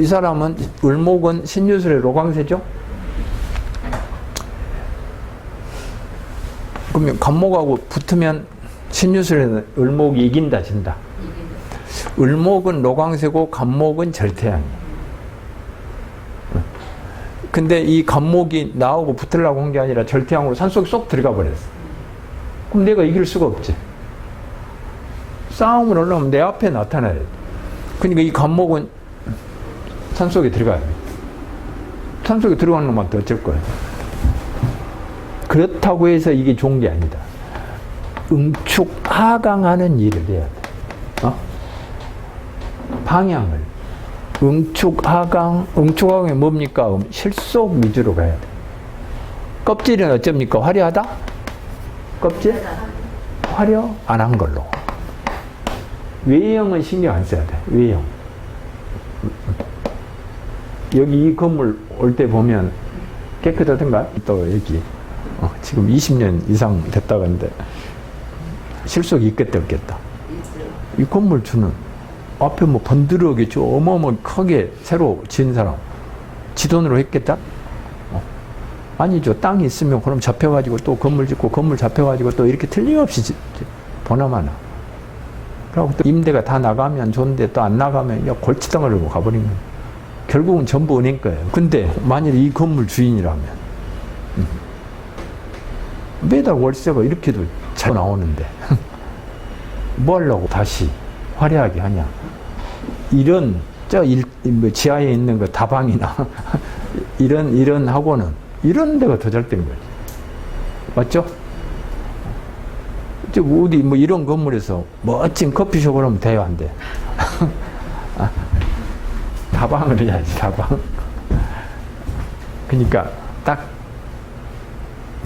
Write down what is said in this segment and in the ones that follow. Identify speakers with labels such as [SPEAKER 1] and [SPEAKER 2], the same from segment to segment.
[SPEAKER 1] 이 사람은 을목은 신유술의 로광세죠? 그러면 간목하고 붙으면 신유술에는 을목이 이긴다 진다. 을목은 로광세고 간목은 절태양이에요. 근데 이 간목이 나하고 붙으려고 한 게 아니라 절태양으로 산속에 쏙 들어가 버렸어. 그럼 내가 이길 수가 없지. 싸움을 하려면 내 앞에 나타나야 돼. 그러니까 이 간목은 산속에 들어가야 돼. 산속에 들어가는 놈한테 어쩔 거야. 그렇다고 해서 이게 좋은 게 아니다. 응축 하강하는 일을 해야 돼. 어? 방향을. 응축 하강, 응축 하강이 뭡니까? 음, 실속 위주로 가야 돼. 껍질은 어쩝니까? 화려하다? 껍질? 화려 안 한 걸로. 외형은 신경 안 써야 돼. 외형. 여기 이 건물 올 때 보면 깨끗하던가? 또 여기 어, 지금 20년 이상 됐다고 하는데 실속이 있겠다 없겠다. 이 건물 주는 앞에 뭐 번드러게 저 어마어마 크게 새로 지은 사람 지 돈으로 했겠다? 어. 아니죠. 땅이 있으면 그럼 잡혀가지고 또 건물 짓고 건물 잡혀가지고 또 이렇게 틀림없이 보나마나. 그리고 또 임대가 다 나가면 좋은데 또 안 나가면 야 골치덩어리로 가버린 거예요. 결국은 전부 은행 거예요. 근데 만일 이 건물 주인이라면 음. 매달 월세가 이렇게도 잘 나오는데 뭐 하려고 다시 화려하게 하냐. 이런 저 일, 뭐 지하에 있는 그 다방이나 이런 이런 하고는 이런 데가 더 잘 된 거지. 맞죠? 저 어디 뭐 이런 건물에서 멋진 커피숍을 하면 돼요 안 돼? 아, 다방을 해야지 다방. 그러니까 딱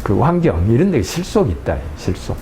[SPEAKER 1] 그 환경 이런 데 실속이 있다 실속.